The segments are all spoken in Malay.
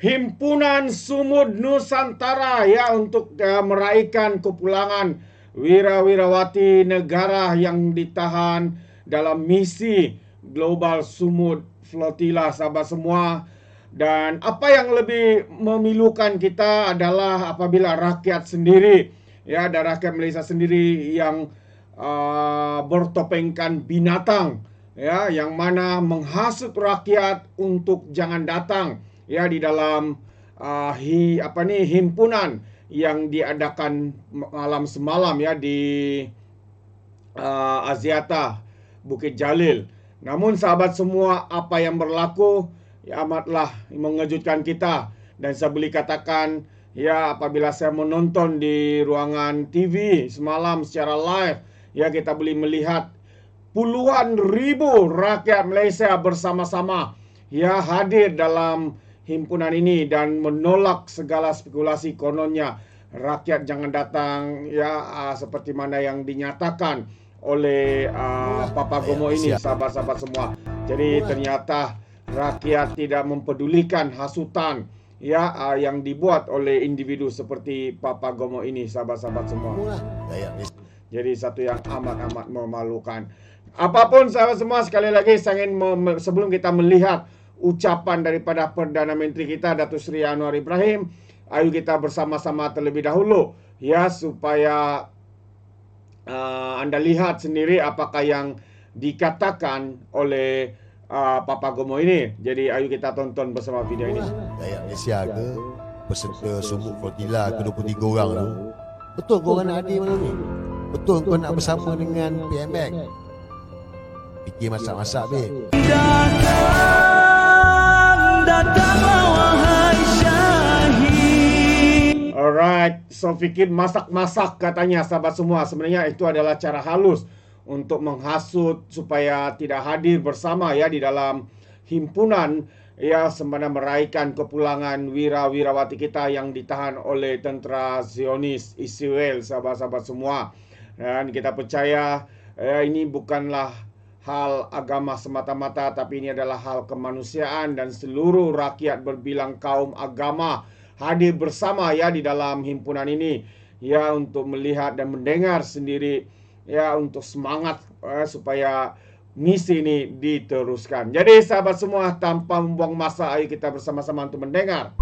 Himpunan Sumud Nusantara ya untuk uh, meraihkan kepulangan wira-wirawati negara yang ditahan dalam misi Global Sumud Flotilla sahabat semua. Dan apa yang lebih memilukan kita adalah apabila rakyat sendiri ya dan rakyat Malaysia sendiri yang uh, bertopengkan binatang ya yang mana menghasut rakyat untuk jangan datang ya di dalam uh, hi apa ni himpunan yang diadakan malam semalam ya di uh, Aziata Bukit Jalil. Namun sahabat semua apa yang berlaku ya amatlah mengejutkan kita dan saya boleh katakan ya apabila saya menonton di ruangan TV semalam secara live ya kita boleh melihat puluhan ribu rakyat Malaysia bersama-sama ya hadir dalam himpunan ini dan menolak segala spekulasi kononnya rakyat jangan datang ya uh, seperti mana yang dinyatakan oleh uh, Papa Gomo ini sahabat-sahabat semua. Jadi ternyata rakyat tidak mempedulikan hasutan ya uh, yang dibuat oleh individu seperti Papa Gomo ini sahabat-sahabat semua. Jadi satu yang amat-amat memalukan. Apapun sahabat semua sekali lagi saya ingin sebelum kita melihat ucapan daripada Perdana Menteri kita Datuk Seri Anwar Ibrahim. Ayo kita bersama-sama terlebih dahulu ya supaya uh, anda lihat sendiri apakah yang dikatakan oleh uh, Papa Gomo ini. Jadi ayo kita tonton bersama video ini. Rakyat Malaysia ke peserta sumuk flotilla ke 23 orang tu. Betul kau nak hadir malam ni? Betul kau nak bersama dengan PMX? Fikir masak-masak, babe. Datang Alright, so fikir masak-masak katanya sahabat semua. Sebenarnya itu adalah cara halus untuk menghasut supaya tidak hadir bersama ya di dalam himpunan ya sembada meraihkan kepulangan wira-wirawati kita yang ditahan oleh tentera Zionis Israel sahabat-sahabat semua. Dan kita percaya ya, ini bukanlah hal agama semata-mata tapi ini adalah hal kemanusiaan dan seluruh rakyat berbilang kaum agama hadir bersama ya di dalam himpunan ini. Ya untuk melihat dan mendengar sendiri ya untuk semangat uh, supaya misi ini diteruskan. Jadi sahabat semua tanpa membuang masa ayo kita bersama-sama untuk mendengar.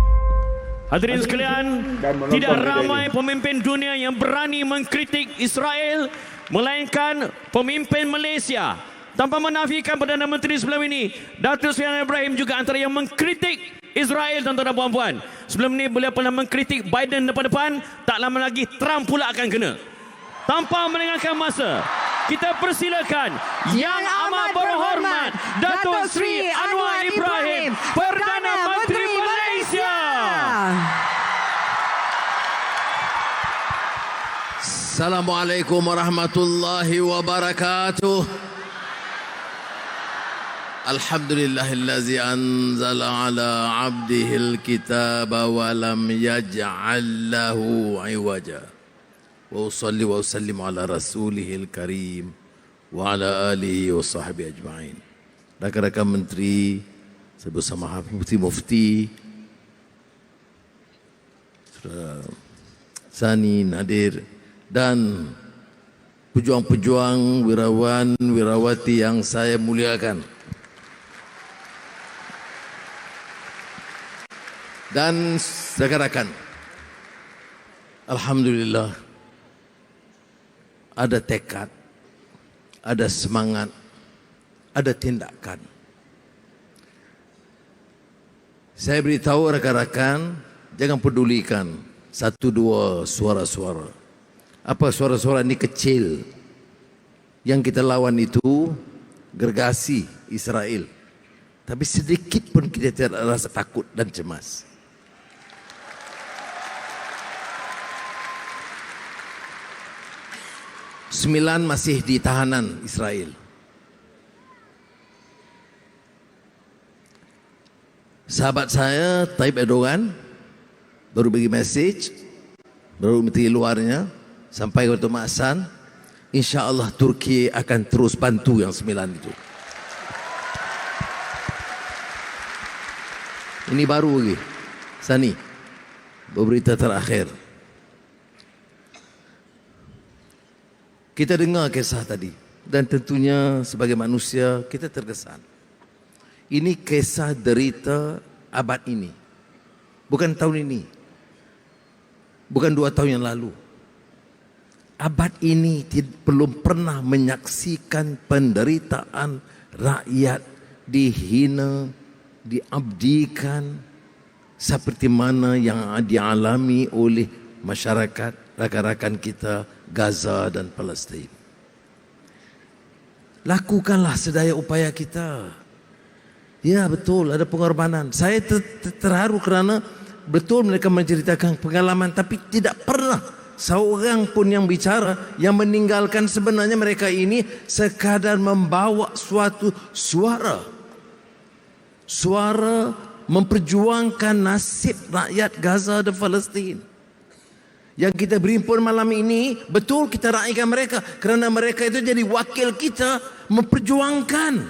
Hadirin sekalian, tidak ramai pemimpin dunia yang berani mengkritik Israel melainkan pemimpin Malaysia tanpa menafikan Perdana Menteri sebelum ini Datuk Seri Ibrahim juga antara yang mengkritik Israel tuan-tuan dan puan-puan. Sebelum ini beliau pernah mengkritik Biden depan-depan tak lama lagi Trump pula akan kena. Tanpa mendengarkan masa kita persilakan yang, yang amat berhormat Datuk Seri Anwar Ibrahim Perdana Menteri Malaysia. Assalamualaikum warahmatullahi wabarakatuh. Alhamdulillah anzala ala 'abdihi al-kitaba wa lam yaj'al lahu 'iwaja. Wa usalli wa usallim ala rasulihil karim wa ala alihi wa sahbi ajma'in. Rakan-rakan menteri, sebuah sama hafizi mufti. Sani Nadir dan pejuang-pejuang wirawan wirawati yang saya muliakan. Dan rakan-rakan Alhamdulillah ada tekad ada semangat ada tindakan. Saya beritahu rakan-rakan jangan pedulikan satu dua suara-suara. Apa suara-suara ini kecil yang kita lawan itu gergasi Israel. Tapi sedikit pun kita tidak rasa takut dan cemas sembilan masih di tahanan Israel. Sahabat saya, Taib Erdogan, baru bagi message, baru menteri luarnya, sampai waktu Masan, insya Allah Turki akan terus bantu yang sembilan itu. Ini baru lagi. Sani. Berita terakhir. Kita dengar kisah tadi. Dan tentunya sebagai manusia kita terkesan. Ini kisah derita abad ini. Bukan tahun ini. Bukan dua tahun yang lalu. Abad ini belum pernah menyaksikan penderitaan rakyat dihina, diabdikan seperti mana yang dialami oleh masyarakat rakan-rakan kita Gaza dan Palestin. Lakukanlah sedaya upaya kita. Ya betul ada pengorbanan. Saya ter terharu kerana betul mereka menceritakan pengalaman tapi tidak pernah seorang pun yang bicara yang meninggalkan sebenarnya mereka ini sekadar membawa suatu suara. Suara memperjuangkan nasib rakyat Gaza dan Palestin. Yang kita berimpun malam ini betul kita raihkan mereka kerana mereka itu jadi wakil kita memperjuangkan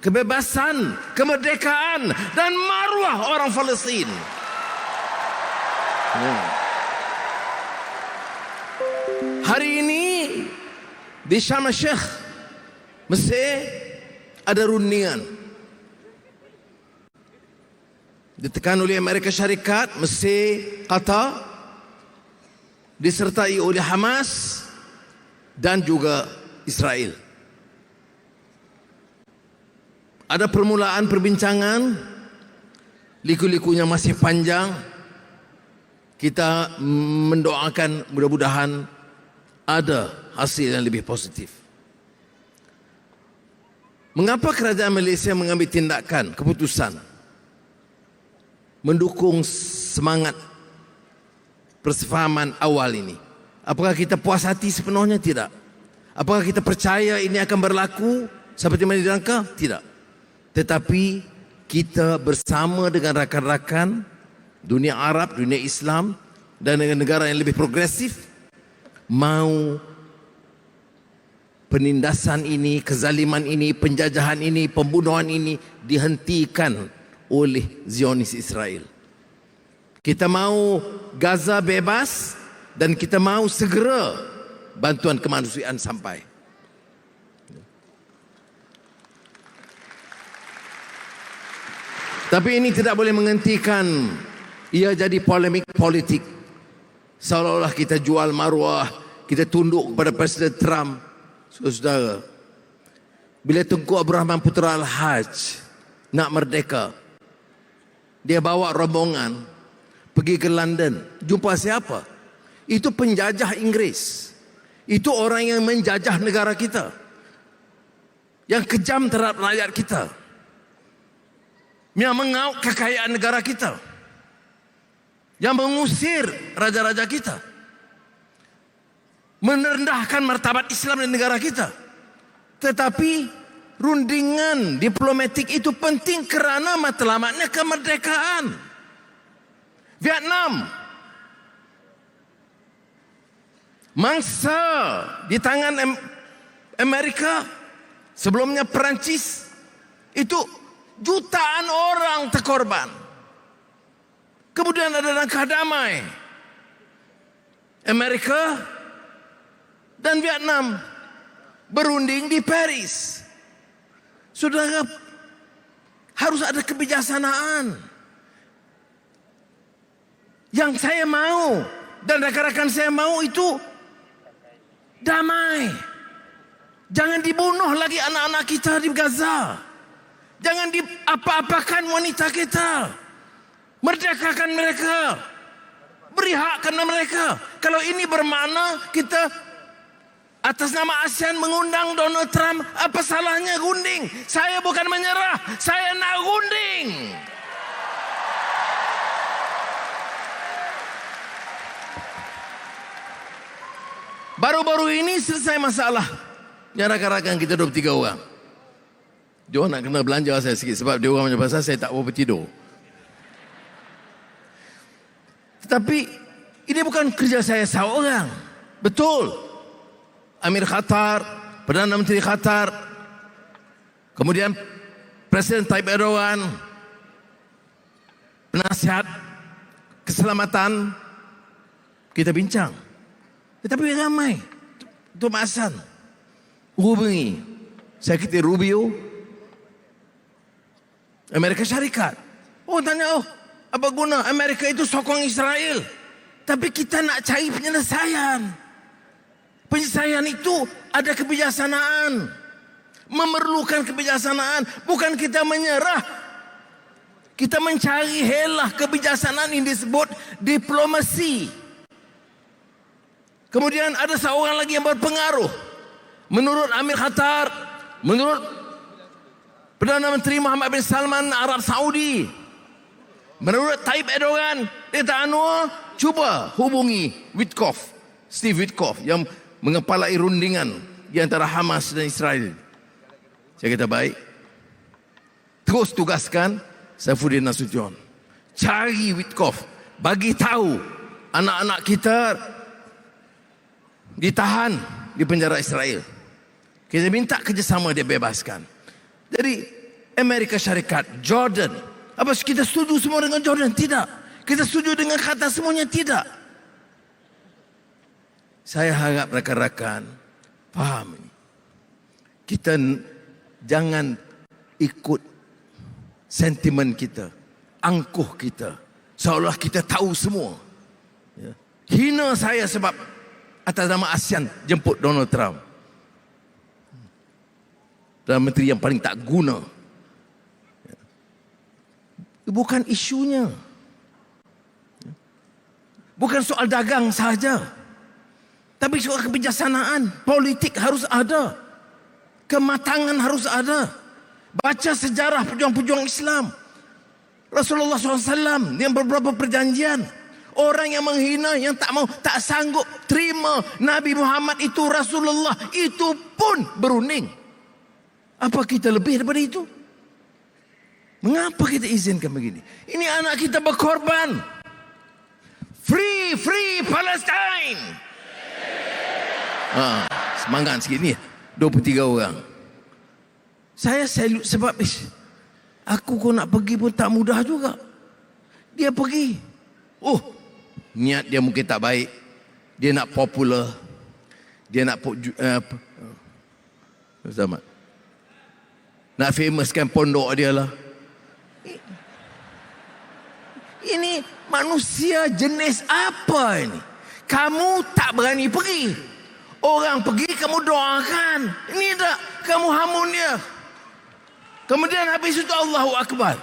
kebebasan, kemerdekaan dan maruah orang Palestin. Hmm. Hari ini di Sharm el-Sheikh Mesir ada rundingan ditekan oleh Amerika Syarikat, Mesir, Qatar disertai oleh Hamas dan juga Israel. Ada permulaan perbincangan, liku-likunya masih panjang. Kita mendoakan mudah-mudahan ada hasil yang lebih positif. Mengapa kerajaan Malaysia mengambil tindakan, keputusan mendukung semangat persefahaman awal ini. Apakah kita puas hati sepenuhnya? Tidak. Apakah kita percaya ini akan berlaku seperti mana dirangka? Tidak. Tetapi kita bersama dengan rakan-rakan dunia Arab, dunia Islam dan dengan negara yang lebih progresif mau penindasan ini, kezaliman ini, penjajahan ini, pembunuhan ini dihentikan oleh Zionis Israel. Kita mau Gaza bebas dan kita mau segera bantuan kemanusiaan sampai. Tapi ini tidak boleh menghentikan ia jadi polemik politik. Seolah-olah kita jual maruah, kita tunduk kepada Presiden Trump. Saudara, bila Tengku Abraham Rahman Putra Al-Hajj nak merdeka, dia bawa rombongan pergi ke London. Jumpa siapa? Itu penjajah Inggris. Itu orang yang menjajah negara kita. Yang kejam terhadap rakyat kita. Yang mengauk kekayaan negara kita. Yang mengusir raja-raja kita. Merendahkan martabat Islam di negara kita. Tetapi rundingan diplomatik itu penting kerana matlamatnya kemerdekaan. Vietnam. Mangsa di tangan Amerika sebelumnya Perancis itu jutaan orang terkorban. Kemudian ada langkah damai. Amerika dan Vietnam berunding di Paris. Saudara harus ada kebijaksanaan. Yang saya mau dan rakan-rakan saya mau itu damai. Jangan dibunuh lagi anak-anak kita di Gaza. Jangan diapa-apakan wanita kita. Merdekakan mereka. Beri hak kepada mereka. Kalau ini bermakna kita atas nama ASEAN mengundang Donald Trump, apa salahnya gunding? Saya bukan menyerah, saya nak gunding. Baru-baru ini selesai masalah. Ya rakan-rakan kita 23 orang. Dia nak kena belanja saya sikit sebab dia orang macam pasal saya tak mau bertidur. Tetapi ini bukan kerja saya seorang. Betul. Amir Khatar, Perdana Menteri Khatar, kemudian Presiden Tayyip Erdogan, penasihat keselamatan kita bincang. Tetapi ramai. Untuk Masan. Hubungi. Sekretari Rubio. Amerika Syarikat. Oh tanya, oh apa guna Amerika itu sokong Israel? Tapi kita nak cari penyelesaian. Penyelesaian itu ada kebijaksanaan. Memerlukan kebijaksanaan. Bukan kita menyerah. Kita mencari helah kebijaksanaan yang disebut diplomasi. Kemudian ada seorang lagi yang berpengaruh. Menurut Amir Khatar, menurut Perdana Menteri Muhammad bin Salman Arab Saudi, menurut Tayyip Erdogan, dia tak Anwar, cuba hubungi Witkoff, Steve Witkoff yang mengepalai rundingan di antara Hamas dan Israel. Saya kata baik. Terus tugaskan Saifuddin Nasution. Cari Witkoff. Bagi tahu anak-anak kita ditahan di penjara Israel. Kita minta kerjasama dia bebaskan. Jadi Amerika Syarikat, Jordan. Apa kita setuju semua dengan Jordan? Tidak. Kita setuju dengan kata semuanya? Tidak. Saya harap rakan-rakan faham ini. Kita jangan ikut sentimen kita, angkuh kita, seolah kita tahu semua. Ya. Hina saya sebab atas nama ASEAN jemput Donald Trump. Dan menteri yang paling tak guna. Bukan isunya. Ya. Bukan soal dagang sahaja. Tapi soal kebijaksanaan. Politik harus ada. Kematangan harus ada. Baca sejarah pejuang-pejuang Islam. Rasulullah SAW yang beberapa perjanjian. Orang yang menghina, yang tak mau, tak sanggup terima Nabi Muhammad itu Rasulullah. Itu pun berunding. Apa kita lebih daripada itu? Mengapa kita izinkan begini? Ini anak kita berkorban. Free, free Palestine. Ha, semangat sikit ni. 23 orang. Saya salute sebab ish, aku kau nak pergi pun tak mudah juga. Dia pergi. Oh, niat dia mungkin tak baik. Dia nak popular. Dia nak uh, uh, sama. Nak famouskan pondok dia lah. Ini manusia jenis apa ini? Kamu tak berani pergi. Orang pergi kamu doakan. Ini tak kamu hamun dia. Kemudian habis itu Allahu Akbar.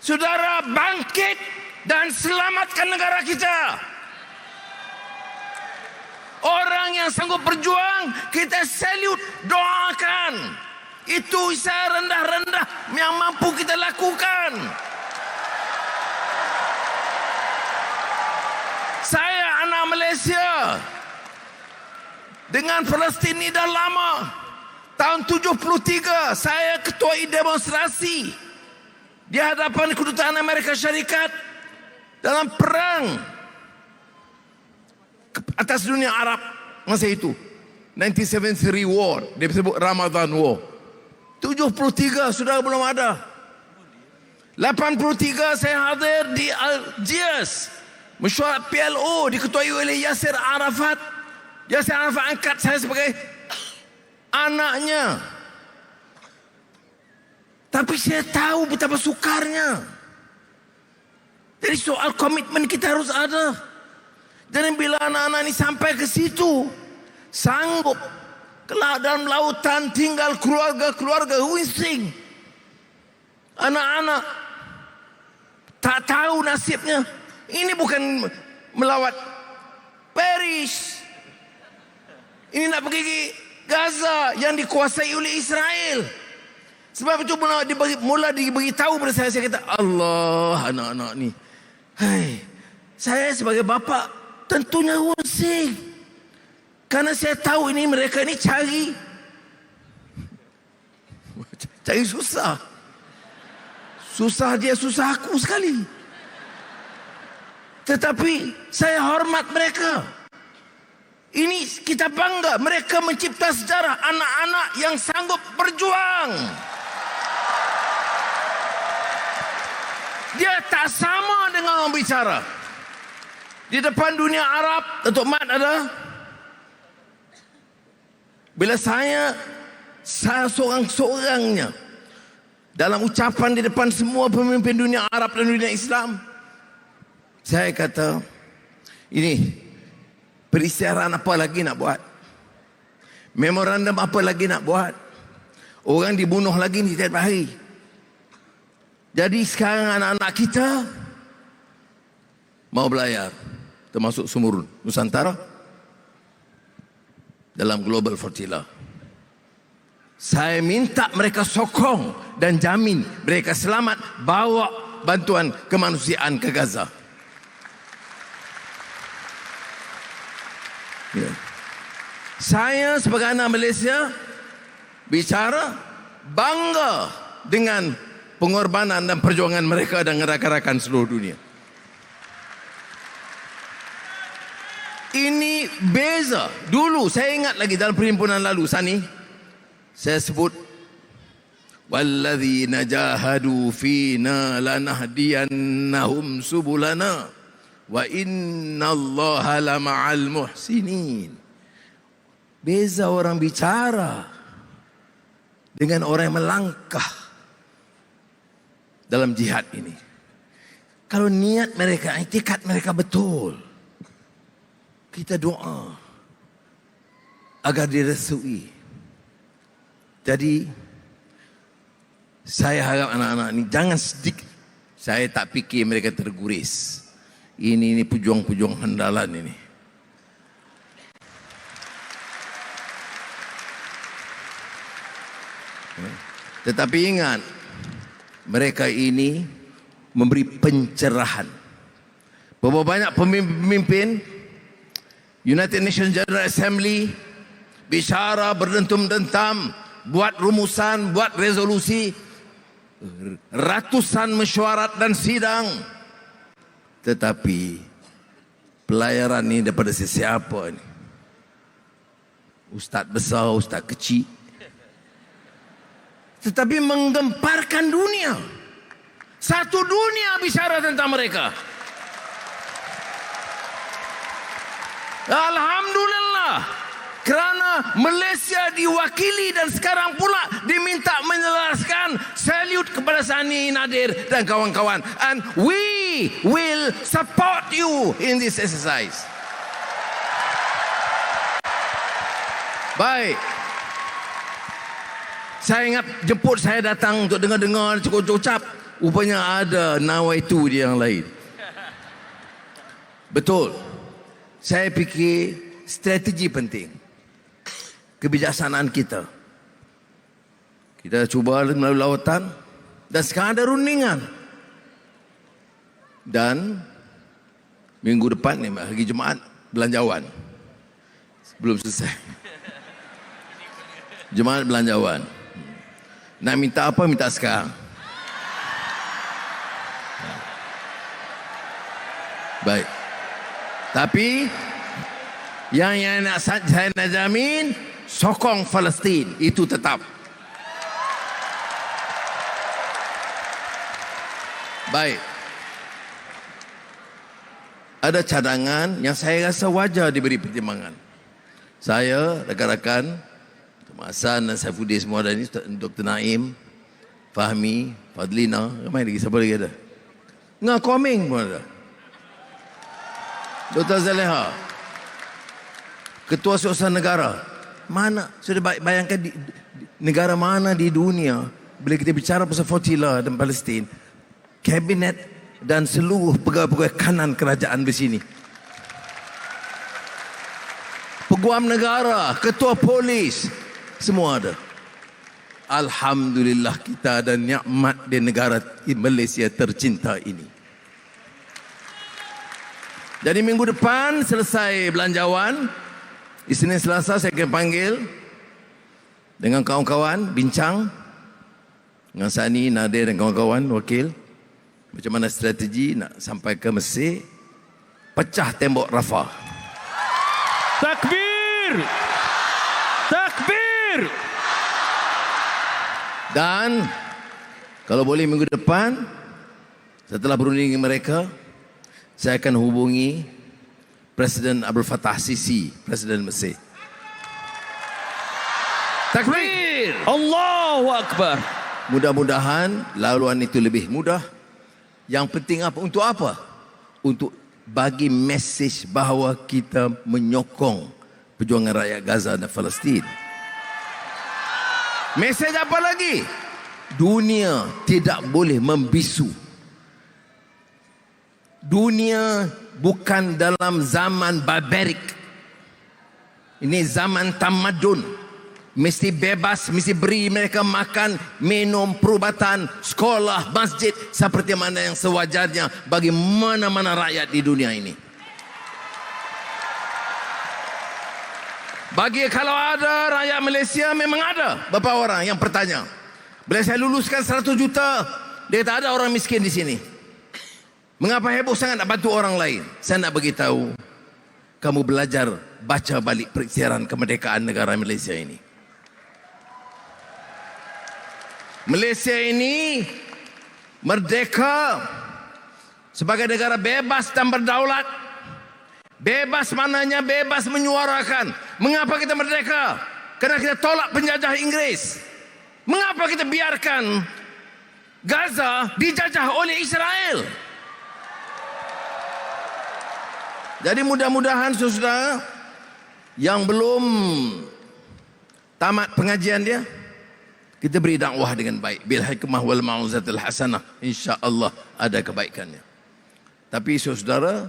Saudara bangkit dan selamatkan negara kita. Orang yang sanggup berjuang kita salute doakan. Itu isa rendah-rendah yang mampu kita lakukan. Saya anak Malaysia dengan Palestin ini dah lama. Tahun 73 saya ketua demonstrasi di hadapan kedutaan Amerika Syarikat dalam perang atas dunia Arab masa itu. 1973 war, dia disebut Ramadan war. 73 sudah belum ada. 83 saya hadir di Algiers. Mesyuarat PLO diketuai oleh Yasir Arafat Yasir Arafat angkat saya sebagai anaknya. Tapi saya tahu betapa sukarnya. Jadi soal komitmen kita harus ada. Dan bila anak-anak ini sampai ke situ, sanggup kelak dalam lautan tinggal keluarga-keluarga winsing. Anak-anak tak tahu nasibnya. Ini bukan melawat Paris. Ini nak pergi ke Gaza yang dikuasai oleh Israel. Sebab itu mula dibagi, mula dibagi tahu pada saya saya kata Allah anak-anak ni. Hai, saya sebagai bapa tentunya rusing. Karena saya tahu ini mereka ni cari cari susah. Susah dia susah aku sekali. Tetapi saya hormat mereka. Ini kita bangga mereka mencipta sejarah anak-anak yang sanggup berjuang. Dia tak sama dengan orang bicara. Di depan dunia Arab, Datuk Mat ada. Bila saya, saya seorang-seorangnya dalam ucapan di depan semua pemimpin dunia Arab dan dunia Islam, saya kata, ini peristiharaan apa lagi nak buat? Memorandum apa lagi nak buat? Orang dibunuh lagi ni setiap hari. Jadi sekarang anak-anak kita mau belayar termasuk sumur Nusantara dalam Global Fortilla. Saya minta mereka sokong dan jamin mereka selamat bawa bantuan kemanusiaan ke Gaza. Ya. Saya sebagai anak Malaysia bicara bangga dengan pengorbanan dan perjuangan mereka dan rakan-rakan seluruh dunia. Ini beza. Dulu saya ingat lagi dalam perhimpunan lalu Sani saya sebut walladzina jahadu fina lanahdiyannahum subulana wa innallaha lama'al muhsinin. Beza orang bicara dengan orang yang melangkah dalam jihad ini. Kalau niat mereka, itikat mereka betul. Kita doa agar direstui. Jadi saya harap anak-anak ini jangan sedikit saya tak fikir mereka terguris. Ini ini pejuang-pejuang handalan ini. Tetapi ingat, mereka ini memberi pencerahan. Berapa banyak pemimpin United Nations General Assembly bicara berdentum-dentam, buat rumusan, buat resolusi, ratusan mesyuarat dan sidang. Tetapi pelayaran ini daripada sesiapa ini? Ustaz besar, ustaz kecil, tetapi menggemparkan dunia. Satu dunia bicara tentang mereka. Alhamdulillah. Kerana Malaysia diwakili dan sekarang pula diminta menjelaskan salut kepada Sani Nadir dan kawan-kawan. And we will support you in this exercise. Baik. Saya ingat jemput saya datang untuk dengar-dengar cukup ucap Rupanya ada nawaitu dia yang lain. Betul. Saya fikir strategi penting. Kebijaksanaan kita. Kita cuba melalui lautan. Dan sekarang ada rundingan. Dan minggu depan ni hari Jumaat belanjawan. Belum selesai. Jumaat belanjawan. Nak minta apa minta sekarang. Baik. Tapi yang yang nak saya nak jamin sokong Palestin itu tetap. Baik. Ada cadangan yang saya rasa wajar diberi pertimbangan. Saya, rakan-rakan, Hasan dan Saifuddin semua ada ni Dr. Naim Fahmi Fadlina Ramai lagi Siapa lagi ada Ngah Koming pun ada Dr. Zaleha Ketua Suasana Negara Mana Sudah bayangkan di, Negara mana di dunia Bila kita bicara pasal Fortila dan Palestin Kabinet dan seluruh pegawai-pegawai kanan kerajaan di sini Peguam negara, ketua polis, semua ada. Alhamdulillah kita ada nikmat di negara Malaysia tercinta ini. Jadi minggu depan selesai belanjawan, Isnin Selasa saya akan panggil dengan kawan-kawan bincang dengan Sani, Nadir dan kawan-kawan wakil macam mana strategi nak sampai ke Mesir pecah tembok Rafah. Takbir! Takbir! Takbir. Dan kalau boleh minggu depan Setelah berunding mereka, saya akan hubungi Presiden Abdul Fattah Sisi, Presiden Mesir. Takbir! Allahu Akbar. Mudah-mudahan laluan itu lebih mudah. Yang penting apa? Untuk apa? Untuk bagi mesej bahawa kita menyokong perjuangan rakyat Gaza dan Palestin. Mesej apa lagi? Dunia tidak boleh membisu. Dunia bukan dalam zaman barbarik. Ini zaman tamadun. Mesti bebas, mesti beri mereka makan, minum, perubatan, sekolah, masjid seperti mana yang sewajarnya bagi mana-mana rakyat di dunia ini. Bagi kalau ada rakyat Malaysia memang ada beberapa orang yang bertanya. Bila saya luluskan 100 juta, dia tak ada orang miskin di sini. Mengapa heboh sangat nak bantu orang lain? Saya nak beritahu, kamu belajar baca balik peristiaran kemerdekaan negara Malaysia ini. Malaysia ini merdeka sebagai negara bebas dan berdaulat. Bebas mananya bebas menyuarakan. Mengapa kita merdeka? Kerana kita tolak penjajah Inggris. Mengapa kita biarkan Gaza dijajah oleh Israel? Jadi mudah-mudahan saudara yang belum tamat pengajian dia kita beri dakwah dengan baik bil hikmah wal mauzatil hasanah insyaallah ada kebaikannya tapi saudara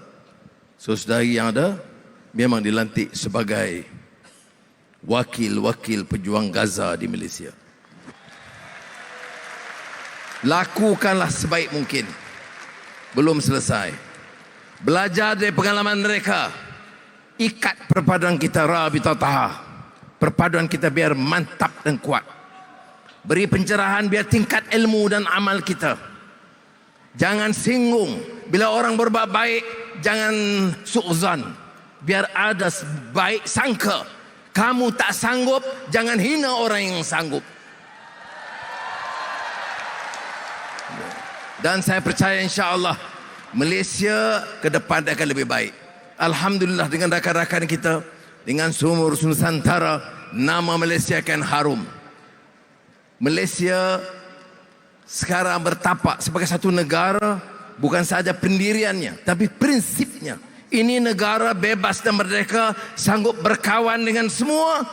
saudari yang ada memang dilantik sebagai wakil-wakil pejuang Gaza di Malaysia. Lakukanlah sebaik mungkin. Belum selesai. Belajar dari pengalaman mereka. Ikat perpaduan kita rabitataha perpaduan kita biar mantap dan kuat. Beri pencerahan biar tingkat ilmu dan amal kita. Jangan singgung bila orang berbuat baik jangan su'zan biar ada baik sangka kamu tak sanggup jangan hina orang yang sanggup dan saya percaya insya-Allah Malaysia ke depan akan lebih baik. Alhamdulillah dengan rakan-rakan kita dengan sumur Nusantara nama Malaysia akan harum. Malaysia sekarang bertapak sebagai satu negara bukan sahaja pendiriannya tapi prinsipnya. Ini negara bebas dan merdeka sanggup berkawan dengan semua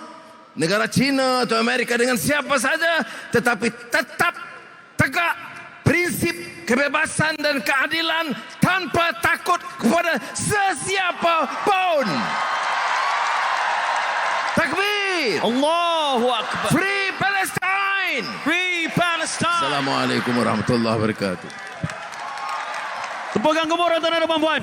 negara China atau Amerika dengan siapa saja tetapi tetap tegak prinsip kebebasan dan keadilan tanpa takut kepada sesiapa pun. Takbir. Allahu Akbar. Free Palestine. Free Palestine. Assalamualaikum warahmatullahi wabarakatuh. Tepukan gemuruh tuan-tuan dan puan-puan.